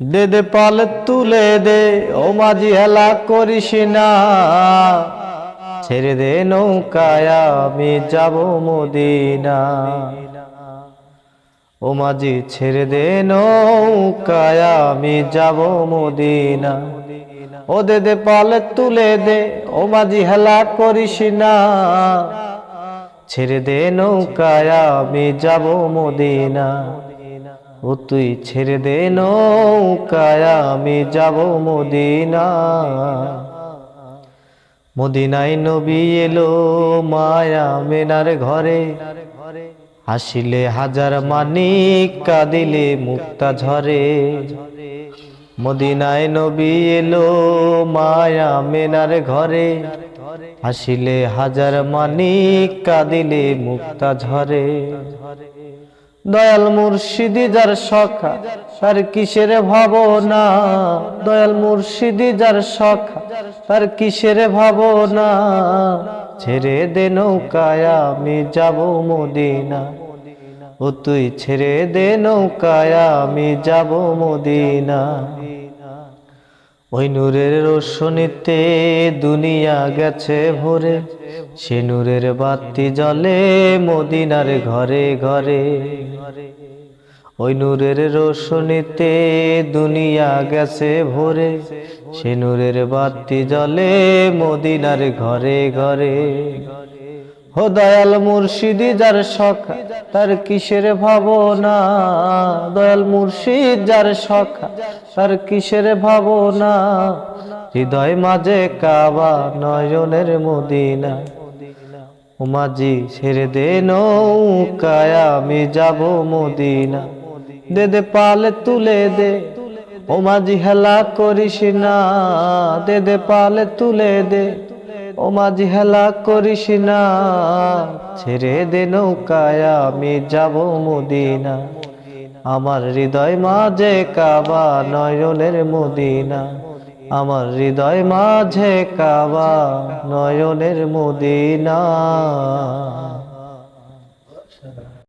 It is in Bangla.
দে দে পাল তুলে দে, ও মাঝি হেলা করিস না। ছেড়ে দে নৌকায়, আমি যাব মদিনা। ও মাঝি, ছেড়ে দে নৌকায়, আমি যাব মদিনা। ও দে দে পাল তুলে দে, ও মাঝি হেলা করিস না। ছেড়ে দে নৌকায়, আমি যাব মদিনা। ও তুই ছেড়ে দে নৌকায়, আমি যাব মদিনা। মদিনায় নবী এলো মায়া মেনার ঘরে। হাসিলে হাজার মানিক কাঁদিলে মুক্তা ঝরে। মদিনায় নবী এলো মায়া মেনার ঘরে। হাসিলে হাজার মানিক কাঁদিলে মুক্তা ঝরে। দয়াল মুর্শিদি যার সখা, তার কিসের ভাবনা? দয়াল মুর্শিদি যার সখা, তার কিসের ভাবনা? ছেড়ে দে নৌকায়, আমি যাব মদিনা। ও তুই ছেড়ে দে নৌকায়, আমি যাব মদিনা। ওই নূরের রোশনীতে দুনিয়া গেছে ভরে। সে নূরের বাতি জ্বলে মদিনার ঘরে ঘরে। ওই নূরের রোশনীতে দুনিয়া গেছে ভরে। সে নূরের বাতি জ্বলে মদিনার ঘরে ঘরে। দয়াল মুর্শিদি, যার সখা তার কিসের ভাবনা? দয়াল মুর্শিদ, যার সখা তার কিসের ভাবনা? হৃদয় মাঝে কাবা, নয়নের মদিনা। মাঝি, ছেড়ে দে নৌকায়, আমি যাব মদিনা। দে দে পালে তুলে দে। ও মাঝি, হেলা করিস না। দে দে পালে তুলে দে। ও মাঝি হেলা করিস না, ছেড়ে দে নৌকায়, আমি যাব মদিনা। আমার হৃদয় মাঝে কাবা, নয়নের মদিনা। আমার হৃদয় মাঝে কাবা, নয়নের মদিনা।